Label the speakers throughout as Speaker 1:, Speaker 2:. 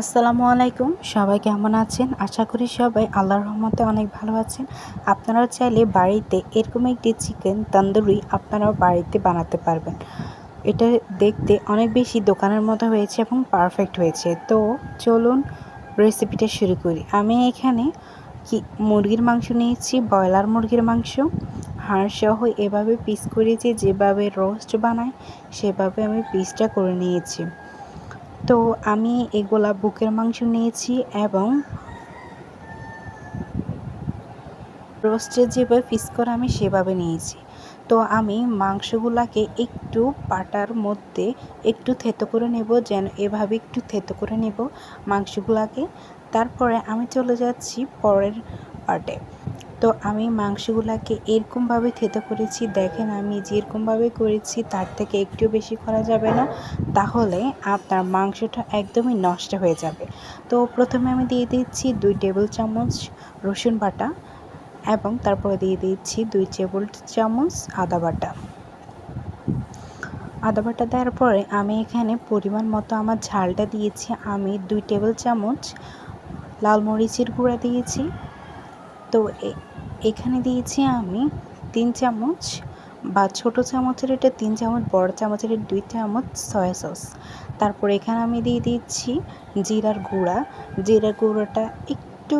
Speaker 1: আসসালামু আলাইকুম। সবাই কেমন আছেন? আশা করি সবাই আল্লাহর রহমতে অনেক ভালো আছেন। আপনারাও চাইলে বাড়িতে এরকম একটি চিকেন তন্দুরি আপনারাও বাড়িতে বানাতে পারবেন। এটা দেখতে অনেক বেশি দোকানের মতো হয়েছে এবং পারফেক্ট হয়েছে। তো চলুন রেসিপিটা শুরু করি। আমি এখানে কি মুরগির মাংস নিয়েছি, ব্রয়লার মুরগির মাংস, হাড় সহ এভাবে পিস করেছি, যেভাবে রোস্ট বানায় সেভাবে আমি পিসটা করে নিয়েছি। তো আমি এগুলা বুকের মাংস নিয়েছি এবং রোস্টের যেভাবে ফিস করে আমি সেভাবে নিয়েছি। তো আমি মাংসগুলাকে একটু পাটার মধ্যে একটু থেতো করে নেব, যেন এভাবে একটু থেতো করে নেব মাংসগুলাকে। তারপরে আমি চলে যাচ্ছি পরের পার্টে তো আমি মাংসগুলাকে এরকমভাবে থেতো করেছি। দেখেন আমি যেরকমভাবে করেছি, তার থেকে একটু বেশি করা যাবে না। তাহলে আপনার মাংসটা একদমই নষ্ট হয়ে যাবে। তো প্রথমে আমি দিয়ে দিচ্ছি দুই টেবিল চামচ রসুন বাটা এবং তারপরে দিয়ে দিচ্ছি দুই টেবিল চামচ আদা বাটা। আদা বাটা দেওয়ার পরে আমি এখানে পরিমাণ মতো আমার ঝালটা দিয়েছি। আমি দুই টেবিল চামচ লাল মরিচের গুঁড়া দিয়েছি। তো এখানে দিয়েছি আমি তিন চামচ বা ছোট চামচের এটা তিন চামচ, বড় চামচের দুই চামচ সয়া সস তারপর এখানে আমি দিয়ে দিচ্ছি জিরার গুঁড়া। জিরার গুঁড়োটা একটু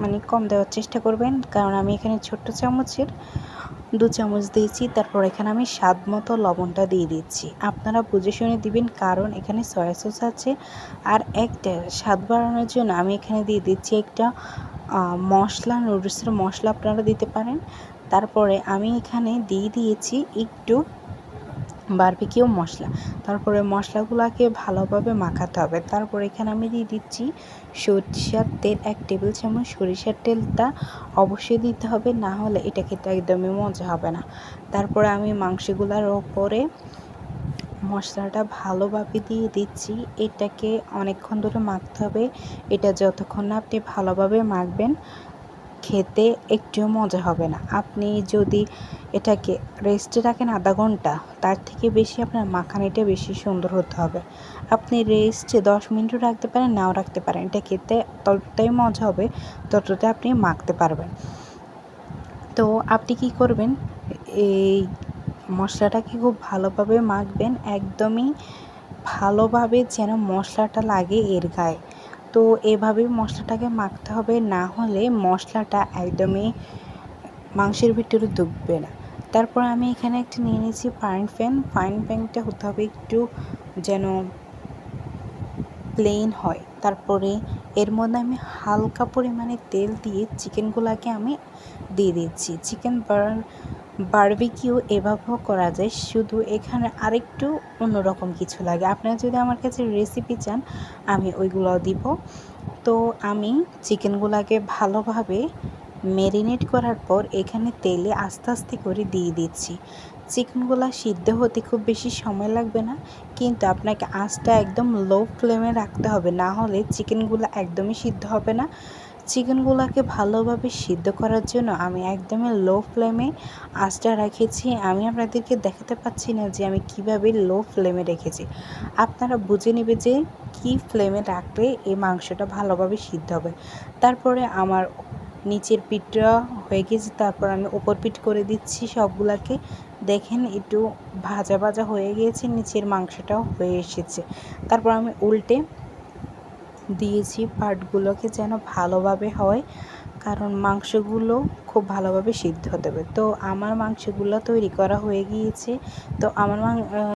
Speaker 1: মানে কম দেওয়ার চেষ্টা করবেন, কারণ আমি এখানে ছোট্ট চামচের দু চামচ দিয়েছি। তারপর এখানে আমি স্বাদ মতো লবণটা দিয়ে দিচ্ছি। আপনারা বুঝে শুনে দিবেন কারণ এখানে সয়া সস আছে। আর একটা স্বাদ বাড়ানোর জন্য আমি এখানে দিয়ে দিচ্ছি একটা মশলা নুডলসের মশলা আপনারা দিতে পারেন। তারপরে আমি এখানে দিয়ে দিয়েছি একটু বারবিকিউ মশলা। তারপরে মশলাগুলোকে ভালোভাবে মাখাতে হবে। তারপর এখানে আমি দিয়ে দিচ্ছি সরিষার তেল, এক টেবিল চামচ সরিষার তেলটা অবশ্যই দিতে হবে, না হলে এটা খেতে একদমই মজা হবে না। তারপরে আমি মাংসগুলোর ওপরে মশলাটা ভালোভাবে দিয়ে দিচ্ছি। এটাকে অনেকক্ষণ ধরে মাখতে হবে। এটা যতক্ষণ না আপনি ভালোভাবে মাখবেন, খেতে একটুও মজা হবে না। আপনি যদি এটাকে রেস্টে রাখেন আধা ঘণ্টা, তার থেকে বেশি আপনার মাখানিটা বেশি সুন্দর হতে হবে। আপনি রেস্টে দশ মিনিটও রাখতে পারেন, নাও রাখতে পারেন। এটা খেতে ততটাই মজা হবে ততটাই আপনি মাখতে পারবেন। তো আপনি কি করবেন? এই মশলাটাকে খুব ভালোভাবে মাখবেন? একদমই ভালোভাবে যেন মশলাটা লাগে এর গায়ে। তো এভাবেই মশলাটাকে মাখতে হবে, না হলে মশলাটা একদমই মাংসের ভিতরে ডুববে না। তারপর আমি এখানে একটা নিয়ে নিয়েছি ফাইন প্যান ফাইন প্যানটা হতে হবে একটু যেন প্লেন হয়। তারপরে এর মধ্যে আমি হালকা পরিমাণে তেল দিয়ে চিকেনগুলোকে আমি দিয়ে দিচ্ছি। চিকেন বারবিকিউ এভাবেও করা যায়, শুধু এখানে আরেকটু অন্যরকম কিছু লাগে। আপনারা যদি আমার কাছে রেসিপি চান, আমি ওইগুলো দিব। তো আমি চিকেনগুলোকে ভালোভাবে ম্যারিনেট করার পর এখানে তেলে আস্তে আস্তে করে দিয়ে দিচ্ছি। চিকেনগুলো সিদ্ধ হতে খুব বেশি সময় লাগবে না, কিন্তু আপনাকে আঁচটা একদম লো ফ্লেমে রাখতে হবে। না হলে চিকেনগুলো একদমই সিদ্ধ হবে না। চিকেনগুলোকে ভালোভাবে সিদ্ধ করার জন্য আমি একদমই লো ফ্লেমে আঁচটা রেখেছি। আমি আপনাদেরকে দেখাতে পাচ্ছি না যে আমি কীভাবে লো ফ্লেমে রেখেছি। আপনারা বুঝে নেবে যে কি ফ্লেমে রাখলে এই মাংসটা ভালোভাবে সিদ্ধ হবে। তারপরে আমার নিচের পিঠটা হয়ে গেছে, তারপর আমি ওপর পিঠ করে দিচ্ছি সবগুলাকে। দেখেন একটু ভাজা ভাজা হয়ে গিয়েছে নিচের মাংসটাও হয়ে এসেছে। তারপর আমি উল্টে দিয়েছি। পার্টগুলোকে যেন ভালোভাবে হয়, কারণ মাংসগুলো খুব ভালোভাবে সিদ্ধ দেবে। তো আমার মাংসগুলো তৈরি করা হয়ে গিয়েছে। তো আমার